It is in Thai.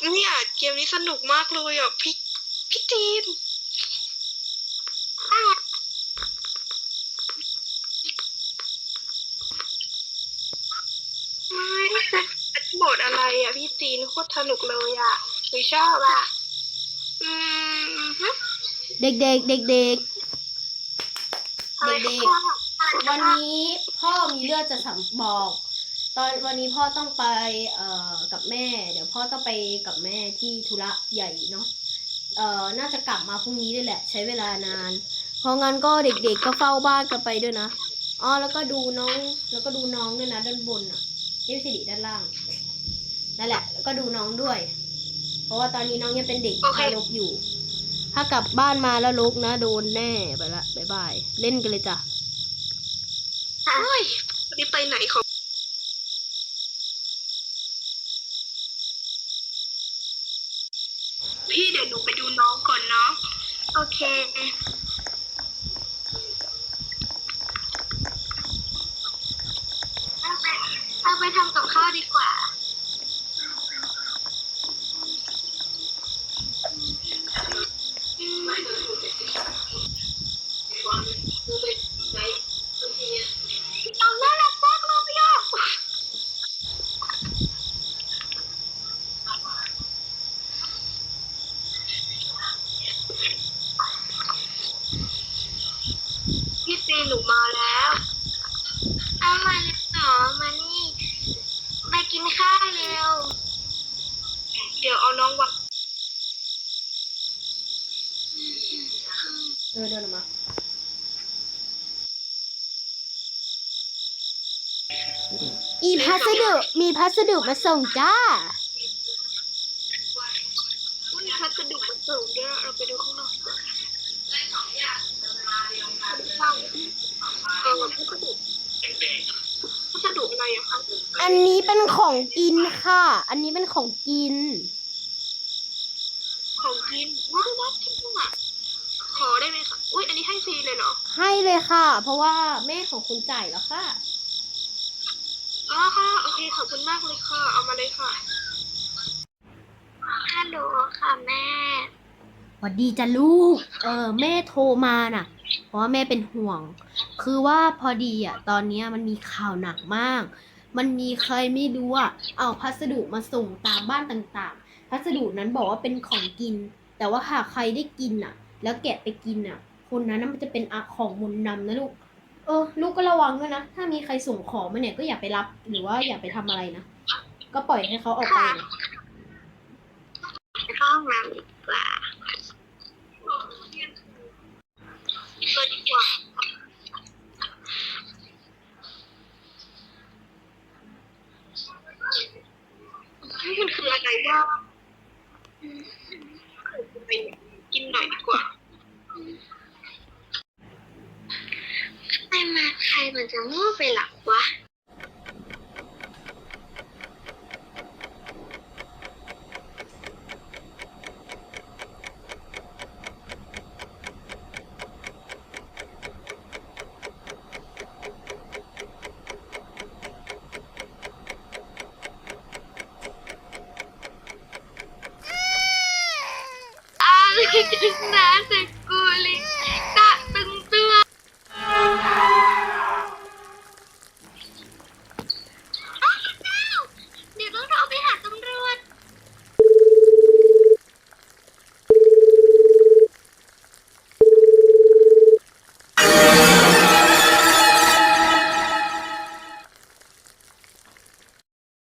เกมนี้สนุกมากเลยอะพี่พี่จีนไม่โหมดอะไรอะพี่จีนโคตรสนุกเลยอะหนูชอบอะ อืมฮึเด็กๆเด็กอะไรเด็กคะพ่อๆวันนี้พ่อมีเรื่องจะสัมบอก ตอนวันนี้พ่อต้องไปเอ่อกับแม่ เดี๋ยวพ่อต้องไปกับแม่ที่ธุระใหญ่เนาะเอ่อน่าจะกลับมาพรุ่งนี้เลยแหละ ใช้เวลานาน เพราะงั้นก็เด็กๆก็เฝ้าบ้านกันไปด้วยนะอ๋อแล้วก็ดูน้องแล้วก็ดูน้องด้วยนะด้านบนอะนี่ไม่ใช่ดิด้านล่างนั่นแหละ แล้วก็ดูน้องด้วย เพราะว่าตอนนี้น้องยังเป็นเด็กทารกอยู่ ถ้ากลับบ้านมาแล้วลกนะโดนแน่ไปละบ๊ายบายเล่นกันเลยจ้ะเฮ้ยวันนี้ไปไหนของ พี่เดี๋ยวหนูไปดูน้องก่อนเนาะ โอเค เอาไปเอาไปทำกับข้าวดีกว่า น้องน่ารักมากเลยอะพี่ซีหนูมาแล้ว เอามาเลยหนอมานี่ ไป กินข้าวเร็ว เดี๋ยวเอาน้องวางเออเดินออกมา อีพัสดุมีพัสดุมาส่งจ้าวันนี้พัสดุมาส่งด้วยเราไปดูข้างนอกก่อนข้างเออพัสดุพัสดุอะไร อะคะอันนี้เป็นของกินค่ะ อันนี้เป็นของกิน ของกินว้าวน่ากินมากขอได้ไหมคะ อุ้ยอันนี้ให้ฟรีเลยเหรอ ให้เลยค่ะ เพราะว่าแม่ของคุณจ่ายแล้วค่ะอ๋อค่ะ โอเค ขอบคุณมากเลยค่ะ เอามาเลยค่ะ ฮัลโหลค่ะแม่หวัดดีจ้ะลูก เออแม่โทรมาน่ะ เพราะว่าแม่เป็นห่วง คือว่าพอดีอะ ตอนเนี้ยมันมีข่าวหนักมาก มันมีใครไม่รู้อะเอาพัสดุมาส่งตามบ้านต่างๆ พัสดุนั้นบอกว่าเป็นของกิน แต่ว่าหากใครได้กินอะ แล้วแกะไปกินอะ คนนั้นน่ะมันจะเป็นอของมนต์ดำนะลูก เออ ลูกก็ระวังด้วยนะ ถ้ามีใครส่งของมาเนี่ยก็อย่าไปรับหรือว่าอย่าไปทำอะไรนะ ก็ปล่อยให้เขาออกไปนะเข้าห้องน้ำดีกว่าเลยดีกว่านี่มัน คืออะไรบ้าไปกินหน่อยดีกว่าไอ้มาใครมันจะง่วงไปหลับวะ Nerede?